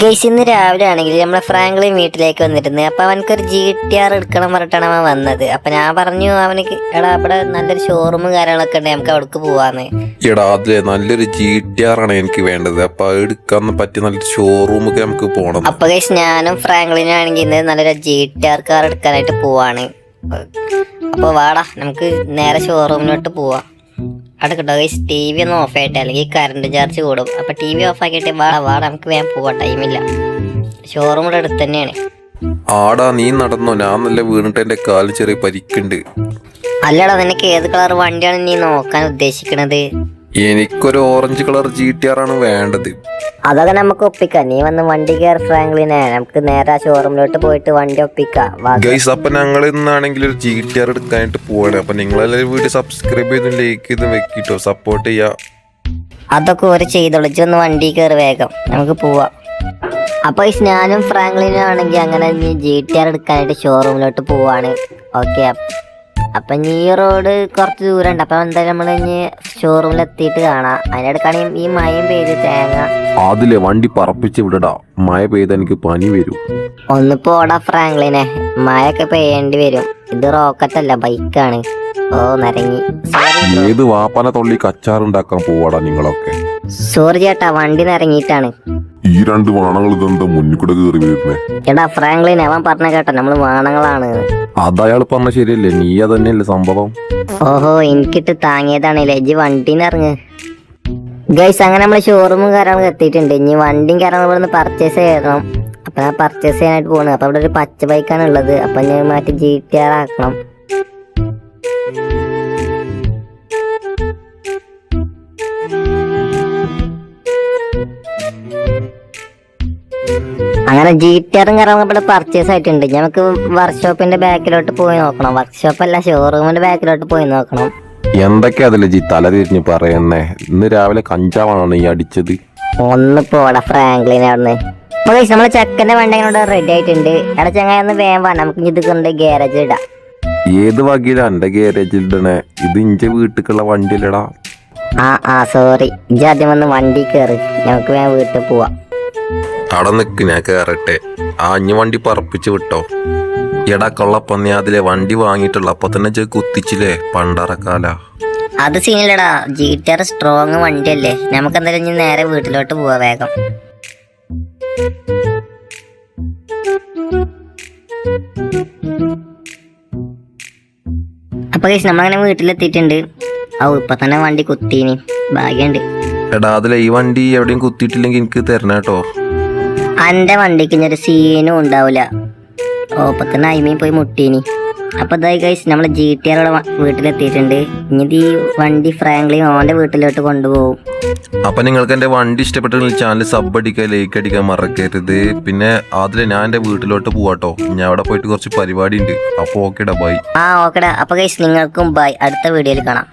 Guys ഇന്ന് രാവിലെ ആണെങ്കിൽ നമ്മളെ ഫ്രാങ്ക്ലിൻ വീട്ടിലേക്ക് വന്നിരുന്നു അപ്പൊ അവനക്കൊരു ജി ടി ആർ എടുക്കണം പറഞ്ഞിട്ടാണ് അവൻ വന്നത്. അപ്പൊ ഞാൻ പറഞ്ഞു അവനക്ക് എടാ അവിടെ നല്ലൊരു ഷോറൂമും കാര്യങ്ങളൊക്കെ ഉണ്ട് നമുക്ക് അവിടേക്ക് പോവാന്ന്. എടാ അതിലെ നല്ലൊരു ജി ടി ആർ ആണ് എനിക്ക് വേണ്ടത്. അപ്പൊ അത് എടുക്കാൻ പറ്റിയ നല്ലൊരു ഷോറൂമൊക്കെ നമുക്ക് പോകണം അപ്പൊ ഗൈസ് ഞാനും ഫ്രാങ്ക്ലിനും ആണെങ്കിൽ ഇന്ന് നല്ലൊരു ജി ടി ആർ കാർ എടുക്കാനായിട്ട് പോവാണ്. അപ്പൊ വാടാ നമുക്ക് നേരെ ഷോറൂമിലോട്ട് പോവാം. അവിടെ കേട്ടോ ഗൈസ് ടി വി ഒന്ന് ഓഫ് ആയിട്ട് അല്ലെങ്കിൽ കറണ്ട് ചാർജ് കൂടും. അപ്പൊ ടി വി ഓഫ് ആക്കിയിട്ട് വാടാ വാടാ നമുക്ക് വേഗം പോവാം. ടൈമില്ല ഷോറൂം ഇവിടെ അടുത്ത് തന്നെയാണ്. ആടാ നീ നടന്നോ? ഞാൻ നല്ല വീണിട്ട് എന്റെ കാൽ ചെറിയ പരിക്കുണ്ട്. അല്ലടാ നിനക്ക് ഏത് കളർ വണ്ടിയാണ് നീ നോക്കാൻ ഉദ്ദേശിക്കണത്? എനിക്കൊരു orange colour G T R ആണ് വേണ്ടത്. അതൊക്കെ നമുക്ക് ഒപ്പിക്കാം. നീ വന്ന് വണ്ടി കയറി ഫ്രാങ്ക്ലിനെ. നമുക്ക് നേരെ ആ ഷോറൂമിലോട്ട് പോയിട്ട് വണ്ടി ഒപ്പിക്കാം. വാ. ഗൈസ് അപ്പൊ ഞങ്ങൾ ഇന്നാണെങ്കിൽ ഒരു ജി ടി ആർ എടുക്കാനായിട്ട് പോവാണ്. അപ്പൊ നിങ്ങളെല്ലാവരും വീഡിയോ സബ്സ്ക്രൈബ് ചെയ്ത് ലൈക്ക് ചെയ്ത് വെക്കിട്ടോ. സപ്പോർട്ട് ചെയ്യാ. അതൊക്കെ ഒരു ചെയ്തോളൂ. ഇജ്ജ് ഒന്ന് വണ്ടി കയറി വേഗം. നമുക്ക് പോവാം. അപ്പൊ ഈ ഞാനും ഫ്രാങ്ക്ലിനും ആണെങ്കിൽ അങ്ങനെ ജി ടി ആർ എടുക്കാനായിട്ട് ഷോറൂമിലോട്ട് പോവാണ്. ഓക്കെ അപ്പൊ ഈ റോഡ് കുറച്ച് ദൂരം ഉണ്ട് അപ്പൊ എന്തായാലും നമ്മൾ ഇനി ഷോറൂമിൽ എത്തിയിട്ട് കാണാം. അതിനിടക്കാണെങ്കിൽ ഈ മയം പെയ്ത് തേങ്ങ. അതിലെ വണ്ടി പറപ്പിച്ച് വിടടാ. മഴ പെയ്ത എനിക്ക് പനി വരും. ഒന്ന് പോടാ ഫ്രാങ്ക്ലിനെ. മഴയൊക്കെ പെയ്യേണ്ടി വരും. ഇത് റോക്കറ്റ് അല്ല ബൈക്കാണ് ഓ നരങ്ങി. ഏത് വാപ്പന തൊള്ളി കച്ചാറുണ്ടാക്കാൻ പോവാടാ നിങ്ങളൊക്കെ? സോറി ചേട്ടാ വണ്ടി നിറങ്ങിയിട്ടാണ് ഈ രണ്ട് വാണങ്ങൾ ഇതെന്താ മുന്നിൽ കൂടെ കയറി വരുന്നേ? എടാ ഫ്രാങ്ക്ലിൻ അവൻ പറഞ്ഞ കേട്ടോ നമ്മൾ വാണങ്ങളാണ്. അയാൾ പറഞ്ഞ ശരിയല്ലേ? നീ അതന്നെയല്ലേ സംഭവം? ഓഹോ എനിക്കിട്ട് താങ്ങിയതാണ് ലജ്ജി വണ്ടിന്ന് ഇറങ്ങ് ഗൈസ് അങ്ങനെ നമ്മൾ ഷോറൂമും കാര്യങ്ങളൊക്കെ എത്തിയിട്ടുണ്ട്. ഇനി വണ്ടിയും കാര്യങ്ങളും ഇവിടെ നിന്ന് പർച്ചേസ് ചെയ്യണം. അപ്പൊ ഞാൻ പർച്ചേസ് ചെയ്യാനായിട്ട് പോകണം അപ്പൊ ഇവിടെ ഒരു പച്ച ബൈക്കാണ് ഉള്ളത്. അപ്പൊ ഞാൻ മാറ്റി ജി ടി ആർ ആക്കണം. അങ്ങനെ ജി ടി കാര്യങ്ങളും ഇവിടെ പർച്ചേസ് ആയിട്ടുണ്ട്. നമുക്ക് വർക്ക്ഷോപ്പിന്റെ ബാക്കിലോട്ട് പോയി നോക്കണം. വർക്ക്ഷോപ്പ് അല്ല ഷോറൂമിന്റെ ബാക്കിലോട്ട് പോയി നോക്കണം. എന്തൊക്കെയാ അതിലെ ജി തല തിരിഞ്ഞ് പറയുന്നേ? ഇന്ന് രാവിലെ കഞ്ചാവാണോ നീ അടിച്ചത്? ഒന്ന് പോടാ ഫ്രാങ്ക്ലിൻ അവിടുന്ന്. അപ്പൊ guys, നമ്മളെ ചെക്കന്റെ വണ്ടി അങ്ങനെ റെഡി ആയിട്ടുണ്ട്. എടാ ചങ്ങായി ഒന്ന് വേഗം വാ. നമുക്ക് ഇത് കൊണ്ട് ഗ്യാരേജ് ഇടാം. ഏത് വകയിലാ എന്റെ ഗാരേജിൽ ഇടണേ? ഇത് ഇഞ്ചെ വീട്ടിക്കുള്ള വണ്ടിയിലടാ ആ ആ സോറി ഇജ്ജ് ആദ്യം വന്ന് വണ്ടി കയറി നമുക്ക് വേഗം വീട്ടിൽ പോവാം. അവിടെ നിക്ക് ഞാൻ കയറട്ടെ ആ അഞ്ഞു വണ്ടി പറപ്പിച്ച് വിട്ടോ. എടാ കൊള്ളപ്പന്നി അതിലെ വണ്ടി വാങ്ങിയിട്ടുള്ള അപ്പൊ തന്നെ കുത്തിച്ചില്ലേ പണ്ടറക്കാല. അത് സീനില്ലടാ ജി ടി ആർ സ്ട്രോങ് വണ്ടിയല്ലേ. നമുക്ക് എന്തായാലും ഇനി നേരെ വീട്ടിലോട്ട് പോവാ വേഗം. അപ്പൊ കേസ് നമ്മളങ്ങനെ വീട്ടിലെത്തിയിട്ടുണ്ട്. ഔ ഇപ്പൊ തന്നെ വണ്ടി കുത്തീനി ഭാഗ്യണ്ട്. എടാ അതിലെ ഈ വണ്ടി എവിടെയും കുത്തിയിട്ടില്ലെങ്കിൽ എനിക്ക് തരണം അന്റെ വണ്ടിക്ക് ഇനി ഒരു സീനും ഉണ്ടാവില്ല ഓപ്പത്തിന് അയിമയും പോയി മുട്ടീനി. അപ്പൊ ഇതായി കഴിച്ച് നമ്മൾ ജി ടി ആർ വീട്ടിലെത്തിയിട്ടുണ്ട്. ഇനി ഈ വണ്ടി ഫ്രാങ്ക്ലി ഓന്റെ വീട്ടിലോട്ട് കൊണ്ടുപോകും അപ്പൊ നിങ്ങൾക്ക് എന്റെ വണ്ടി ഇഷ്ടപ്പെട്ടെങ്കിൽ ചാനൽ സബ് അടിക്കാൻ ലൈക്ക് അടിക്കാൻ മറക്കരുത്. പിന്നെ അതിൽ ഞാൻ എന്റെ വീട്ടിലോട്ട് പോവാട്ടോ. ഞാൻ അവിടെ പോയിട്ട് കുറച്ച് പരിപാടി ഉണ്ട് അപ്പൊ ഓക്കേടാ ബൈ ആ ഓക്കേടാ അപ്പൊ ഗൈസ് നിങ്ങൾക്കും ബൈ അടുത്ത വീഡിയോയിൽ കാണാം.